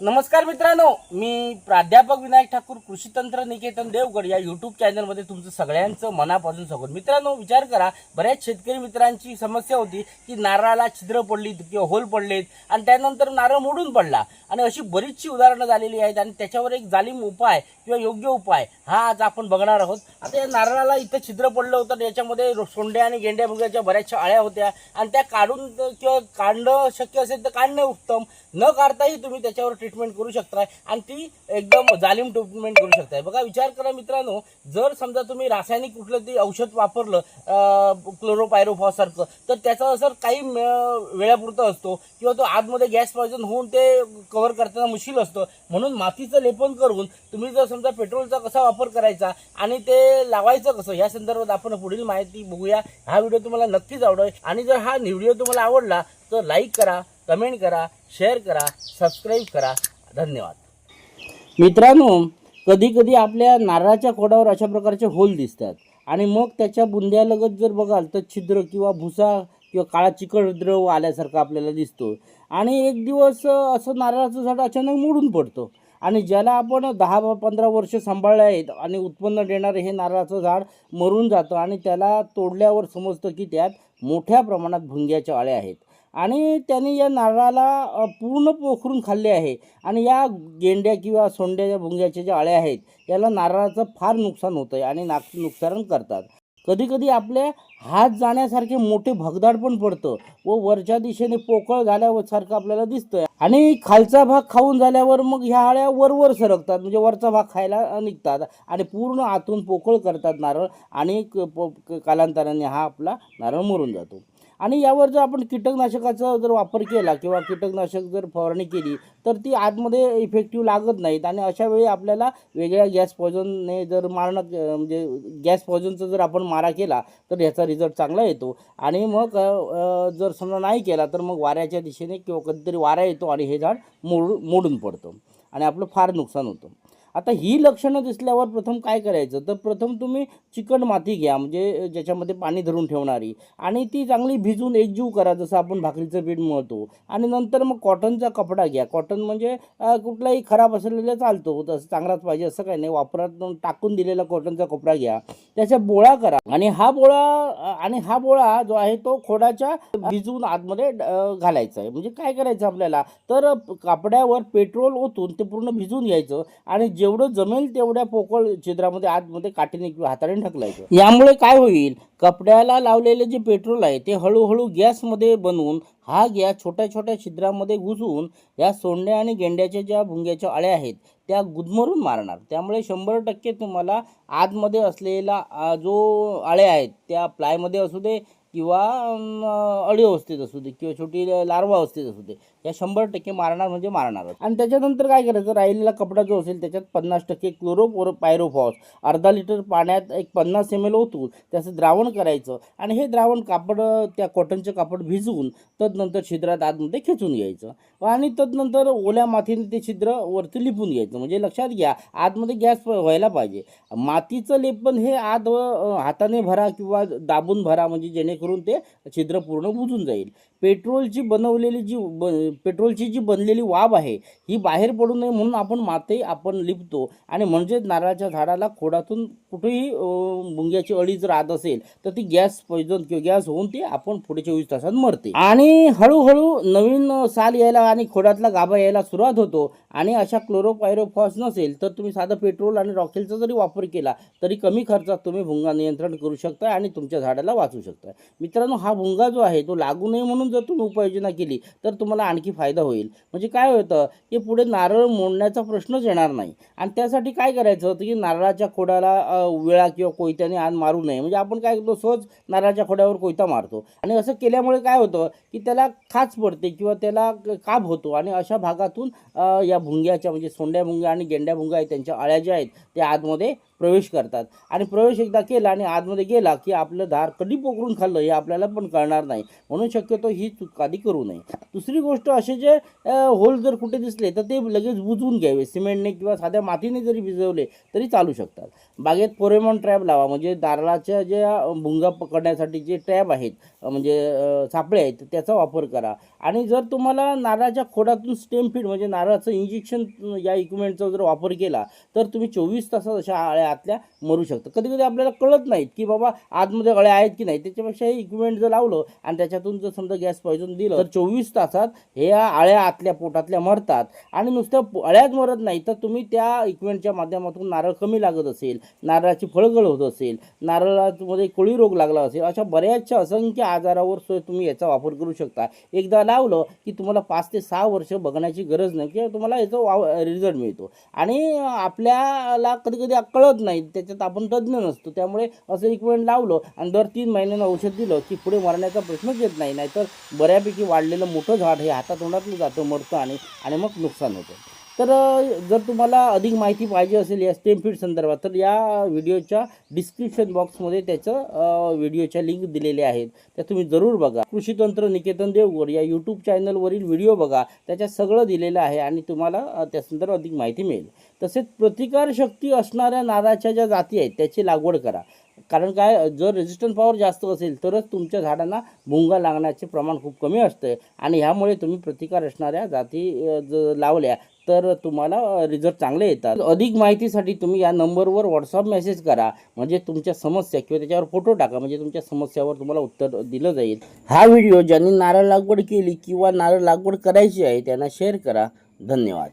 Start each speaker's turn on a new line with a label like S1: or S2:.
S1: नमस्कार मित्रांनो मी प्राध्यापक विनायक ठाकूर कृषी तंत्र निकेतन देवगड या युट्यूब चॅनलमध्ये तुमचं सगळ्यांचं मनापासून स्वागत. मित्रांनो विचार करा बऱ्याच शेतकरी मित्रांची समस्या होती की नारळाला छिद्र पडली किंवा होल पडलेत आणि त्यानंतर नारळ मोडून पडला. आणि अशी बरीचशी उदाहरणं झालेली आहेत आणि त्याच्यावर एक जालीम उपाय किंवा योग्य उपाय हा आज आपण बघणार आहोत. आता या नारळाला इथं छिद्र पडलं होतं याच्यामध्ये सोंड्या आणि गेंड्या भुग्याच्या बऱ्याचशा आळ्या होत्या. आणि त्या काढून किंवा काढणं शक्य असेल तर काढणं उत्तम. न काढताही तुम्ही त्याच्यावर ट्रीटमेंट करू शकताय आणि ती एकदम जालीम ट्रीटमेंट करू शकताय. बघा विचार करा मित्रांनो जर समजा तुम्ही रासायनिक कुठलं ते औषध वापरलं क्लोरोपायरोफॉस सारखं तर त्याचा असर काही वेळापुरता असतो किंवा तो आतमध्ये गॅस पॉयझन होऊन ते कव्हर करताना मुश्किल असतं. म्हणून मातीचं लेपन करून तुम्ही जर समजा पेट्रोलचा कसा वापर करायचा आणि ते लावायचं कसं या संदर्भात आपण पुढील माहिती बघूया. हा व्हिडिओ तुम्हाला नक्कीच आवडेल. आणि जर हा व्हिडिओ तुम्हाला आवडला तर लाईक करा. कमेंट करा शेअर करा सबस्क्राईब करा. धन्यवाद. मित्रांनो कधीकधी आपल्या नारळाच्या खोडावर अशा प्रकारचे होल दिसतात. आणि मग त्याच्या बुंद्यालगत जर बघाल तर छिद्र किंवा भुसा किंवा काळा चिकट द्रव आल्यासारखा आपल्याला दिसतो आणि एक दिवस असं नारळाचं झाड अचानक मोडून पडतं. आणि ज्याला आपण दहा पंधरा वर्ष सांभाळले आहेत आणि उत्पन्न देणारे हे नारळाचं झाड मरून जातं आणि त्याला तोडल्यावर समजतं की त्यात मोठ्या प्रमाणात भुंग्याच्या अळ्या आहेत. आणि त्याने या नारळाला पूर्ण पोखरून खाल्ले आहे. आणि या गेंड्या किंवा सोंड्याच्या भुंग्याच्या ज्या अळ्या आहेत याला नारळाचं फार नुकसान होतं आहे आणि नाक नुकसान करतात. कधीकधी आपल्या आपले हात जाण्यासारखे मोठे भगदाड पण पडतं व वरच्या दिशेने पोकळ झाल्यावर सारखं आपल्याला दिसतंय. आणि खालचा भाग खाऊन झाल्यावर मग ह्या आळ्या वरवर सरकतात म्हणजे वरचा भाग खायला निघतात आणि पूर्ण आतून पोकळ करतात नारळ आणि कालांतराने हा आपला नारळ मरून जातो. आणि यावर जर आपण कीटकनाशकाचा जर वापर केला किंवा कीटकनाशक जर फवारणी केली तर ती आतमध्ये इफेक्टिव्ह लागत नाहीत आणि अशा वेळी आपल्याला वेगळ्या गॅस पॉयझनने जर मारणं म्हणजे गॅस पॉयझनचा जर आपण मारा केला तर ह्याचा रिझल्ट चांगला येतो. आणि मग जर समजा नाही केला तर मग वाऱ्याच्या दिशेने किंवा कधीतरी वारा येतो आणि हे झाड मोड मोडून पडतं. आणि आपलं फार नुकसान होतं. आता ही लक्षणं दिसल्यावर प्रथम काय करायचं? तर प्रथम तुम्ही चिकट माती घ्या म्हणजे ज्याच्यामध्ये पाणी धरून ठेवणारी. आणि ती चांगली भिजून एकजीव करा जसं आपण भाकरीचं पीठ मळतो. आणि नंतर मग कॉटनचा कपडा घ्या. कॉटन म्हणजे कुठलाही खराब असलेला चालतो. तसं चांगलाच पाहिजे असं काही नाही. वापरात टाकून दिलेला कॉटनचा कपडा घ्या. त्याच्या बोळा करा. आणि हा बोळा आणि हा बोळा जो आहे तो खोडाच्या भिजवून आतमध्ये घालायचा आहे. म्हणजे काय करायचं आपल्याला? तर कापड्यावर पेट्रोल ओतून ते पूर्ण भिजून घ्यायचं. आणि जेवढं जमेल तेवढ्या पोकळ छिद्रामध्ये आतमध्ये काठीने किंवा हाताने ढकलायचं. यामुळे काय होईल? कपड्याला लावलेले जे पेट्रोल आहे ते हळूहळू गॅसमध्ये बनवून हा गॅस छोट्या छोट्या छिद्रामध्ये घुसून या सोंड्या आणि गेंड्याच्या ज्या भुंग्याच्या अळ्या आहेत त्या गुदमरून मारणार. त्यामुळे शंभर टक्के तुम्हाला आतमध्ये असलेला जो अळ्या आहेत त्या प्लायमध्ये असू दे किंवा अळी अवस्थेत असू दे किंवा छोटी लार्वा अवस्थेत असू दे या शंभर टक्के मारणार म्हणजे मारणारच. आणि त्याच्यानंतर काय करायचं? राहिलेला कपडा जो असेल त्याच्यात पन्नास टक्के क्लोरो पायरोफॉस. अर्धा लिटर पाण्यात एक पन्नास एम एल ओतून त्याचं द्रावण करायचं. आणि हे द्रावण कापड त्या कॉटनचं कापड भिजवून तदनंतर छिद्रात आतमध्ये खेचून घ्यायचं. आणि तदनंतर ओल्या मातीने ते छिद्र वरती लिपून घ्यायचं. म्हणजे लक्षात घ्या आतमध्ये गॅस व्हायला पाहिजे. मातीचं लेपन हे आत हाताने भरा किंवा दाबून भरा म्हणजे जेणेकरून ते छिद्र पूर्ण बुजून जाईल. पेट्रोलची बनवलेली जी ब पेट्रोलची जी बनलेली वाफ आहे ही बाहेर पडू नये म्हणून आपण माती आपण लिपतो. आणि म्हणजेच नारळाच्या झाडाला खोडातून कुठेही मुंग्याची अळी जर आत असेल तर ती गॅस पॉइझन किंवा गॅस होऊन ती आपण पुढे चोवीस तासात मरते. आणि हळूहळू नवीन साल यायला आणि खोडातला गाभा यायला सुरुवात होतो. आणि अशा क्लोरोपायरोफॉस नसेल तर तुम्ही साधं पेट्रोल आणि रॉकेलचा जरी वापर केला तरी कमी खर्चात तुम्ही भुंगा नियंत्रण करू शकता आणि तुमच्या झाडाला वाचू शकता मित्रांनो हा भुंगा जो आहे तो लागू नये म्हणून जर तुम्ही उपाययोजना केली तर तुम्हाला आणखी फायदा होईल. म्हणजे काय होतं की पुढे नारळ मोडण्याचा प्रश्नच येणार नाही. आणि त्यासाठी काय करायचं होतं की नारळाच्या खोड्याला वेळा विळा किंवा कोयत्याने आण मारू नये. म्हणजे आपण काय करतो सहज नारळाच्या खोड्यावर कोयता मारतो. आणि असं केल्यामुळे काय होतं की त्याला खाच पडते किंवा त्याला काब होतो. आणि अशा भागातून या भुंग्याच्या म्हणजे सोंड्या भुंग्या आणि गेंड्या भुंग्या आहेत त्यांच्या अळ्या ज्या आहेत त्या आतमध्ये प्रवेश करतात. आणि प्रवेश एकदा केला आणि आतमध्ये गेला की आपलं दार कधी पोकरून खाल्लं हे आपल्याला पण कळणार नाही. म्हणून शक्यतो ही चूक आधी करू नये. दुसरी गोष्ट असे जे होल जर कुठे दिसले तर ते लगेच बुजवून घ्यावे. सिमेंटने किंवा साध्या मातीने जरी भिजवले तरी चालू शकतात. बागेत पोरेमॉन ट्रॅप लावा. म्हणजे नारळाच्या ज्या भुंगा पकडण्यासाठी जे ट्रॅप आहेत म्हणजे सापळे आहेत त्याचा वापर करा. आणि जर तुम्हाला नारळाच्या खोडातून स्टेम फीड म्हणजे नारळाचं इंजेक्शन या इक्विपमेंटचा जर वापर केला तर तुम्ही चोवीस तासात अशा आळ्या आतल्या मरू शकतं. कधी कधी आपल्याला कळत नाहीत की बाबा आतमध्ये अळ्या आहेत की नाही. त्याच्यापेक्षा हे इक्विपमेंट जर लावलं आणि त्याच्यातून जर समजा गॅस पॉयझन दिलं तर चोवीस तासात हे अळ्या आतल्या पोटातल्या मरतात. आणि नुसत्या अळ्याच मरत नाही तर तुम्ही त्या इक्विपमेंटच्या माध्यमातून नारळ कमी लागत असेल नारळाची फळगळ होत असेल नारळामध्ये कोळी रोग लागला असेल अशा बऱ्याचशा असंख्य आजारावर सुद्धा तुम्ही याचा वापर करू शकता. एकदा लावलं की तुम्हाला पाच ते सहा वर्ष बघण्याची गरज नाही किंवा तुम्हाला याचा वाव रिझल्ट मिळतो. आणि आपल्याला कधी कधी कळत नाही. त्याच्यात आपण तज्ज्ञ नसतो. त्यामुळे असं इक्विपमेंट लावलं आणि दर तीन महिन्यानं औषध दिलं की पुढे मरण्याचा प्रश्नच येत नाही. नाहीतर बऱ्यापैकी वाढलेलं मोठं झाड हे हातातोंडातून जातं मरतं आणि आणि मग नुकसान होतं. तर जर तुम्हाला अधिक माहिती पाहिजे असेल या स्टेम फीड संदर्भात तर या व्हिडिओच्या डिस्क्रिप्शन बॉक्समध्ये त्याचं व्हिडिओच्या लिंक दिलेल्या आहेत. त्या तुम्ही जरूर बघा. कृषी तंत्र निकेतन देवगड या यूट्यूब चॅनलवरील व्हिडिओ बघा. त्याच्यात सगळं दिलेलं आहे आणि तुम्हाला त्या संदर्भात अधिक माहिती मिळेल. तसेच प्रतिकारशक्ती असणाऱ्या नारळाच्या ज्या जाती आहेत त्याची लागवड करा. कारण काय जर रेजिस्टंट पॉवर जास्त असेल तरच तुमच्या झाडांना भुंगा लागण्याचे प्रमाण खूप कमी असतं आणि ह्यामुळे तुम्ही प्रतिकार असणाऱ्या जाती जर लावल्या तर तुम्हाला रिझल्ट चांगले येतात. अधिक माहितीसाठी तुम्ही या नंबरवर व्हॉट्सअप मेसेज करा. म्हणजे तुमच्या समस्या किंवा त्याच्यावर फोटो टाका. म्हणजे तुमच्या समस्यावर तुम्हाला उत्तर दिलं जाईल. हा व्हिडिओ ज्यांनी नारळ लागवड केली किंवा नारळ लागवड करायची आहे त्यांना शेअर करा. धन्यवाद.